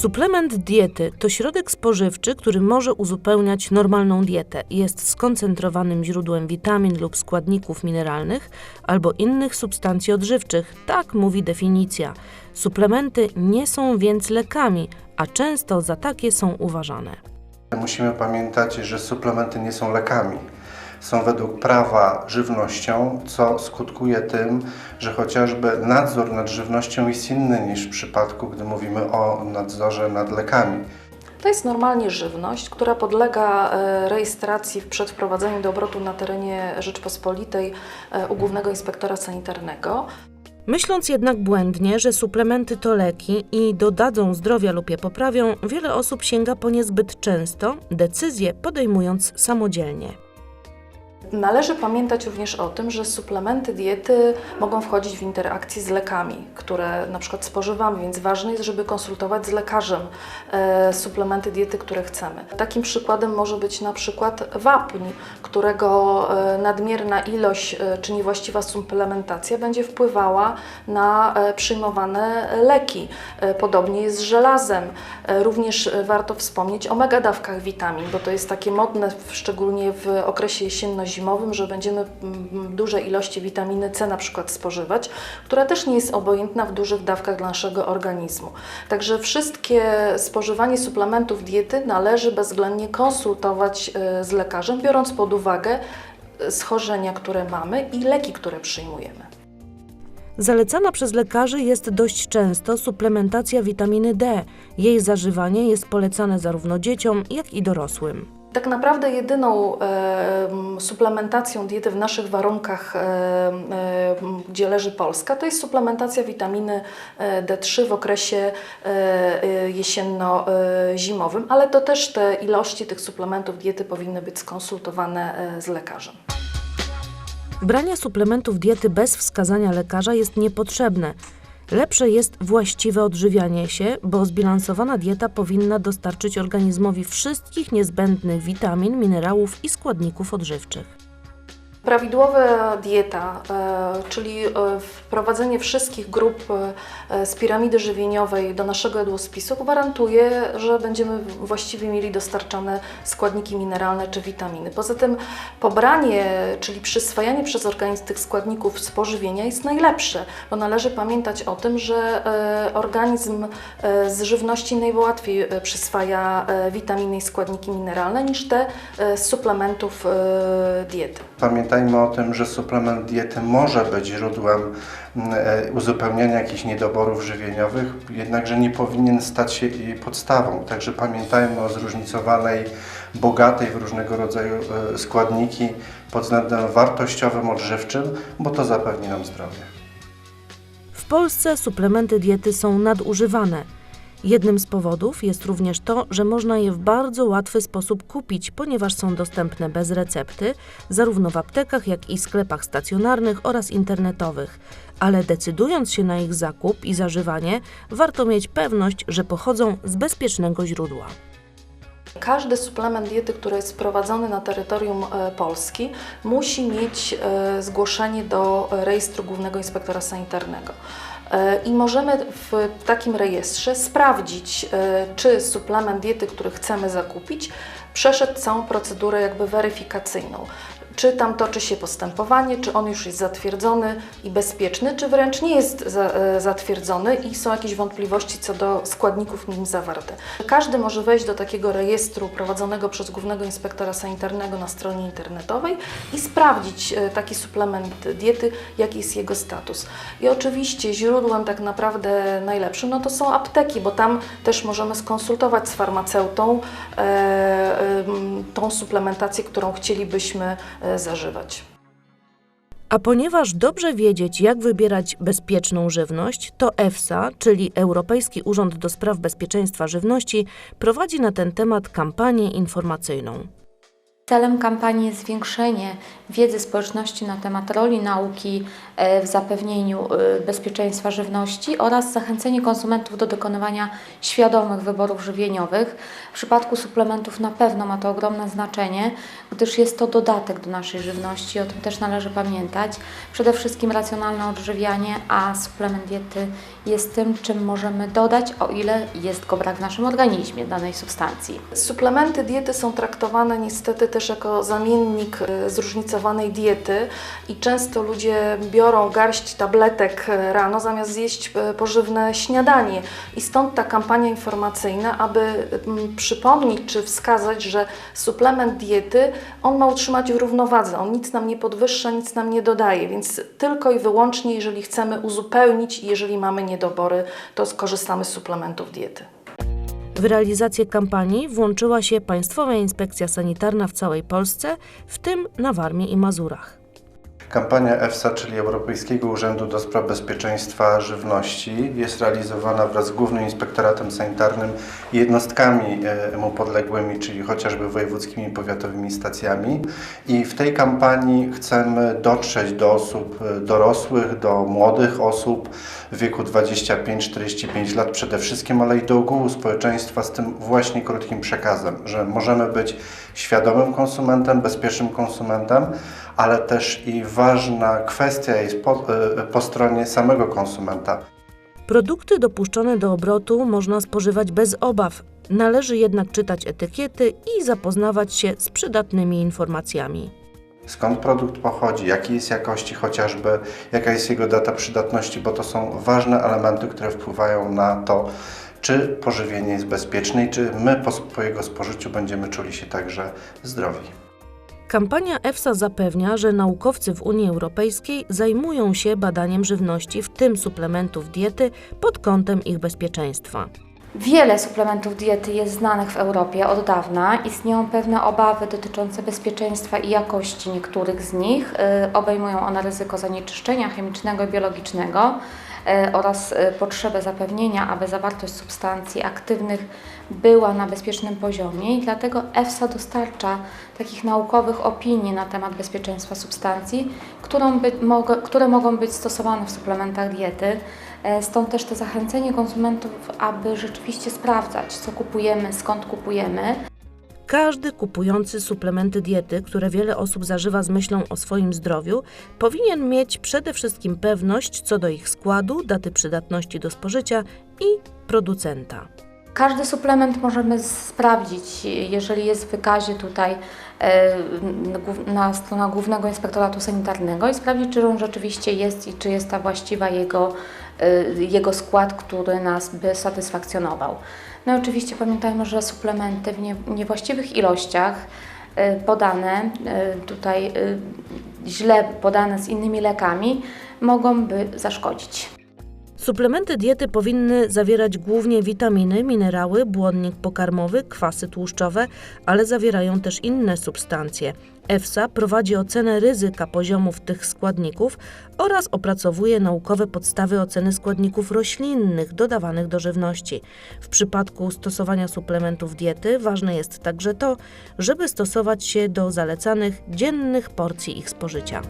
Suplement diety to środek spożywczy, który może uzupełniać normalną dietę. Jest skoncentrowanym źródłem witamin lub składników mineralnych albo innych substancji odżywczych, tak mówi definicja. Suplementy nie są więc lekami, a często za takie są uważane. Musimy pamiętać, że suplementy nie są lekami. Są według prawa żywnością, co skutkuje tym, że chociażby nadzór nad żywnością jest inny niż w przypadku, gdy mówimy o nadzorze nad lekami. To jest normalnie żywność, która podlega e, rejestracji przed wprowadzeniem do obrotu na terenie Rzeczpospolitej e, u Głównego Inspektora Sanitarnego. Myśląc jednak błędnie, że suplementy to leki i dodadzą zdrowia lub je poprawią, wiele osób sięga po nie zbyt często, decyzje podejmując samodzielnie. Należy pamiętać również o tym, że suplementy diety mogą wchodzić w interakcję z lekami, które na przykład spożywamy, więc ważne jest, żeby konsultować z lekarzem e, suplementy diety, które chcemy. Takim przykładem może być na przykład wapń, którego e, nadmierna ilość e, czy niewłaściwa suplementacja będzie wpływała na przyjmowane leki. Podobnie jest z żelazem. Również warto wspomnieć o megadawkach witamin, bo to jest takie modne, szczególnie w okresie jesienno-zimowym, że będziemy mm, duże ilości witaminy C na przykład spożywać, która też nie jest obojętna w dużych dawkach dla naszego organizmu. Także wszystkie spożywanie suplementów diety należy bezwzględnie konsultować e, z lekarzem, biorąc pod uwagę e, schorzenia, które mamy i leki, które przyjmujemy. Zalecana przez lekarzy jest dość często suplementacja witaminy D. Jej zażywanie jest polecane zarówno dzieciom, jak i dorosłym. Tak naprawdę jedyną e, suplementacją diety w naszych warunkach, e, e, gdzie leży Polska, to jest suplementacja witaminy e, D3 w okresie e, e, jesienno-zimowym, ale to też te ilości tych suplementów diety powinny być skonsultowane e, z lekarzem. Branie suplementów diety bez wskazania lekarza jest niepotrzebne. Lepsze jest właściwe odżywianie się, bo zbilansowana dieta powinna dostarczyć organizmowi wszystkich niezbędnych witamin, minerałów i składników odżywczych. Prawidłowa dieta, e, czyli e, wprowadzenie wszystkich grup e, z piramidy żywieniowej do naszego jadłospisu gwarantuje, że będziemy właściwie mieli dostarczane składniki mineralne czy witaminy. Poza tym pobranie, czyli przyswajanie przez organizm tych składników z pożywienia jest najlepsze, bo należy pamiętać o tym, że organizm z żywności najłatwiej przyswaja witaminy i składniki mineralne niż te z suplementów diety. Pamiętajmy o tym, że suplement diety może być źródłem mm, e, uzupełniania jakichś niedoborów żywieniowych, jednakże nie powinien stać się podstawą. Także pamiętajmy o zróżnicowanej, bogatej w różnego rodzaju e, składniki pod względem wartościowym, odżywczym, bo to zapewni nam zdrowie. W Polsce suplementy diety są nadużywane. Jednym z powodów jest również to, że można je w bardzo łatwy sposób kupić, ponieważ są dostępne bez recepty, zarówno w aptekach, jak i sklepach stacjonarnych oraz internetowych. Ale decydując się na ich zakup i zażywanie, warto mieć pewność, że pochodzą z bezpiecznego źródła. Każdy suplement diety, który jest wprowadzony na terytorium e, Polski, musi mieć e, zgłoszenie do rejestru Głównego Inspektora Sanitarnego. E, I możemy w takim rejestrze sprawdzić, e, czy suplement diety, który chcemy zakupić, przeszedł całą procedurę jakby weryfikacyjną. Czy tam toczy się postępowanie, czy on już jest zatwierdzony i bezpieczny, czy wręcz nie jest za, e, zatwierdzony i są jakieś wątpliwości co do składników nim zawarte. Każdy może wejść do takiego rejestru prowadzonego przez Głównego Inspektora Sanitarnego na stronie internetowej i sprawdzić e, taki suplement diety, jaki jest jego status. I oczywiście źródłem tak naprawdę najlepszym no to są apteki, bo tam też możemy skonsultować z farmaceutą e, e, tą suplementację, którą chcielibyśmy zażywać. A ponieważ dobrze wiedzieć, jak wybierać bezpieczną żywność, to EFSA, czyli Europejski Urząd do Spraw Bezpieczeństwa Żywności, prowadzi na ten temat kampanię informacyjną. Celem kampanii jest zwiększenie wiedzy społeczności na temat roli nauki e, w zapewnieniu e, bezpieczeństwa żywności oraz zachęcenie konsumentów do dokonywania świadomych wyborów żywieniowych. W przypadku suplementów na pewno ma to ogromne znaczenie, gdyż jest to dodatek do naszej żywności, o tym też należy pamiętać. Przede wszystkim racjonalne odżywianie, a suplement diety jest tym, czym możemy dodać, o ile jest go brak w naszym organizmie danej substancji. Suplementy diety są traktowane niestety też jako zamiennik e, zróżnicowanej diety i często ludzie biorą garść tabletek e, rano zamiast zjeść e, pożywne śniadanie. I stąd ta kampania informacyjna, aby przypomnieć czy wskazać, że suplement diety on ma utrzymać równowadze. On nic nam nie podwyższa, nic nam nie dodaje, więc tylko i wyłącznie jeżeli chcemy uzupełnić i jeżeli mamy niedobory, to skorzystamy z suplementów diety. W realizację kampanii włączyła się Państwowa Inspekcja Sanitarna w całej Polsce, w tym na Warmii i Mazurach. Kampania EFSA, czyli Europejskiego Urzędu do Spraw Bezpieczeństwa Żywności, jest realizowana wraz z Głównym Inspektoratem Sanitarnym i jednostkami e, mu podległymi, czyli chociażby wojewódzkimi i powiatowymi stacjami. I w tej kampanii chcemy dotrzeć do osób e, dorosłych, do młodych osób w wieku 25-45 lat przede wszystkim, ale i do ogółu społeczeństwa z tym właśnie krótkim przekazem, że możemy być świadomym konsumentem, bezpiecznym konsumentem, ale też i ważna kwestia jest po, e, po stronie samego konsumenta. Produkty dopuszczone do obrotu można spożywać bez obaw. Należy jednak czytać etykiety i zapoznawać się z przydatnymi informacjami. Skąd produkt pochodzi, jakiej jest jakości chociażby, jaka jest jego data przydatności, bo to są ważne elementy, które wpływają na to, czy pożywienie jest bezpieczne i czy my po jego spożyciu będziemy czuli się także zdrowi. Kampania EFSA zapewnia, że naukowcy w Unii Europejskiej zajmują się badaniem żywności, w tym suplementów diety, pod kątem ich bezpieczeństwa. Wiele suplementów diety jest znanych w Europie od dawna. Istnieją pewne obawy dotyczące bezpieczeństwa i jakości niektórych z nich. Y, Obejmują one ryzyko zanieczyszczenia chemicznego i biologicznego y, oraz y, potrzebę zapewnienia, aby zawartość substancji aktywnych była na bezpiecznym poziomie i dlatego EFSA dostarcza takich naukowych opinii na temat bezpieczeństwa substancji, które mogą być stosowane w suplementach diety. E, Stąd też to zachęcenie konsumentów, aby rzeczywiście sprawdzać, co kupujemy, skąd kupujemy. Każdy kupujący suplementy diety, które wiele osób zażywa z myślą o swoim zdrowiu, powinien mieć przede wszystkim pewność co do ich składu, daty przydatności do spożycia i producenta. Każdy suplement możemy sprawdzić, jeżeli jest w wykazie tutaj e, na stronach Głównego Inspektoratu Sanitarnego i sprawdzić, czy on rzeczywiście jest i czy jest ta właściwa jego, e, jego skład, który nas by satysfakcjonował. No i oczywiście pamiętajmy, że suplementy w nie, niewłaściwych ilościach e, podane tutaj źle podane z innymi lekami mogą by zaszkodzić. Suplementy diety powinny zawierać głównie witaminy, minerały, błonnik pokarmowy, kwasy tłuszczowe, ale zawierają też inne substancje. EFSA prowadzi ocenę ryzyka poziomów tych składników oraz opracowuje naukowe podstawy oceny składników roślinnych dodawanych do żywności. W przypadku stosowania suplementów diety ważne jest także to, żeby stosować się do zalecanych dziennych porcji ich spożycia.